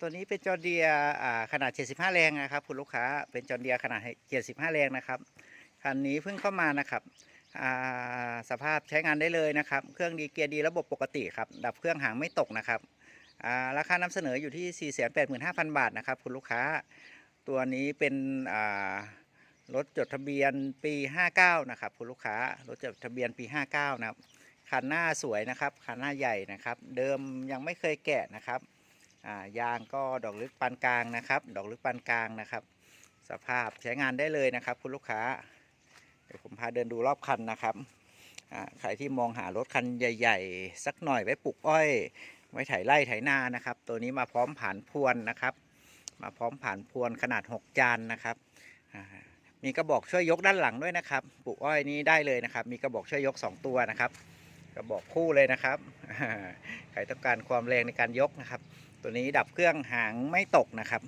ตัวนี้เป็นจอเดียขนาด 75 แรงนะครับคุณลูกค้าเป็นจอเดียขนาด 75 แรงนะครับคันนี้เพิ่งเข้ามานะครับสภาพใช้งานได้เลยนะครับ เครื่องดีเกียร์ดีระบบปกติครับ ดับเครื่องหางไม่ตกนะครับราคานำเสนออยู่ที่ 485,000 บาทนะครับคุณลูกค้า ตัวนี้เป็นรถจดทะเบียนปี 59 นะครับคุณลูกค้ารถจดทะเบียนปี 59 นะครับคันหน้าสวยนะครับคันหน้าใหญ่นะครับ เดิมยังไม่เคยแกะนะครับ ยางก็ดอกลึกปานกลางนะครับ ดอกลึกปานกลางนะครับ สภาพใช้งานได้เลยนะครับ คุณลูกค้า เดี๋ยวผมพาเดินดูรอบคันนะครับใครที่มองหารถคันใหญ่ ๆ สักหน่อยไว้ปลูกอ้อย ไว้ไถไร่ไถนานะครับ ตัวนี้มาพร้อมผ่านพวนนะครับ มาพร้อมผ่านพวนขนาด 6 จานนะครับมีกระบอกช่วยยกด้านหลังด้วยนะครับ ปลูกอ้อยนี้ได้เลยนะครับ มีกระบอกช่วยยก 2 ตัวนะครับ กระบอกคู่เลยนะครับ ใครต้องการความแรงในการยกนะครับ ตัวนี้ดับเครื่องหางไม่ตกนะครับ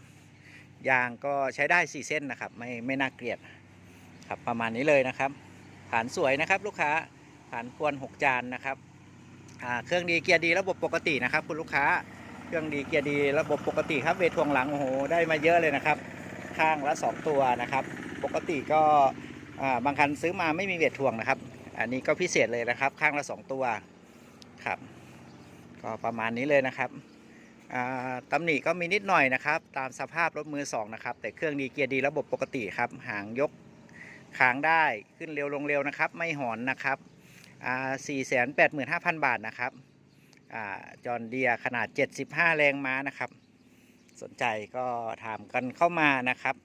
ยางก็ใช้ได้ 4 เส้นนะครับ ไม่ไม่น่าเกลียดครับประมาณนี้เลยนะครับ ฐานสวยนะครับลูกค้าฐานพวน6จานนะครับเครื่องดีเกียร์ดีระบบปกตินะครับ คุณลูกค้าเครื่องดีเกียร์ดีระบบปกติครับเวททวงหลังโอ้โหได้มาเยอะเลยนะครับ ข้างละ 2 ตัวนะครับ ปกติก็บางคันซื้อมาไม่มีเวททวงนะครับ อันนี้ก็พิเศษเลยนะครับ ข้างละ 2 ตัวครับ ก็ประมาณนี้เลยนะครับ ตำหนิก็มีนิดหน่อยนะครับ ตามสภาพรถมือสองนะครับ แต่เครื่องดีเกียร์ดีระบบปกติครับ หางยกค้างได้ขึ้นเร็วลงเร็วนะครับ ไม่หอนนะครับอ่าสี่แสนแปดหมื่นห้าพันบาทนะครับอจอนเดียขนาด 75 แรงม้านะครับ สนใจก็ถามกันเข้ามานะครับ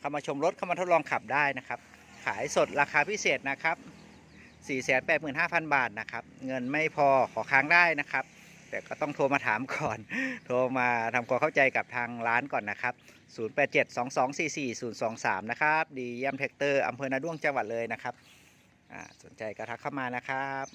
เข้ามาชมรถเข้ามาทดลองขับได้นะครับ ขายสดราคาพิเศษนะครับ 485,000 บาทนะครับ เงินไม่พอขอค้างได้นะครับ แต่ก็ต้องโทรมาถามก่อน โทรมาทำความเข้าใจกับทางร้านก่อนนะครับ 0872244023 นะครับ ดีเยี่ยมแท็กเตอร์อำเภอนาด้วงจังหวัดเลยนะครับอ่าสนใจก็ทักเข้ามานะครับ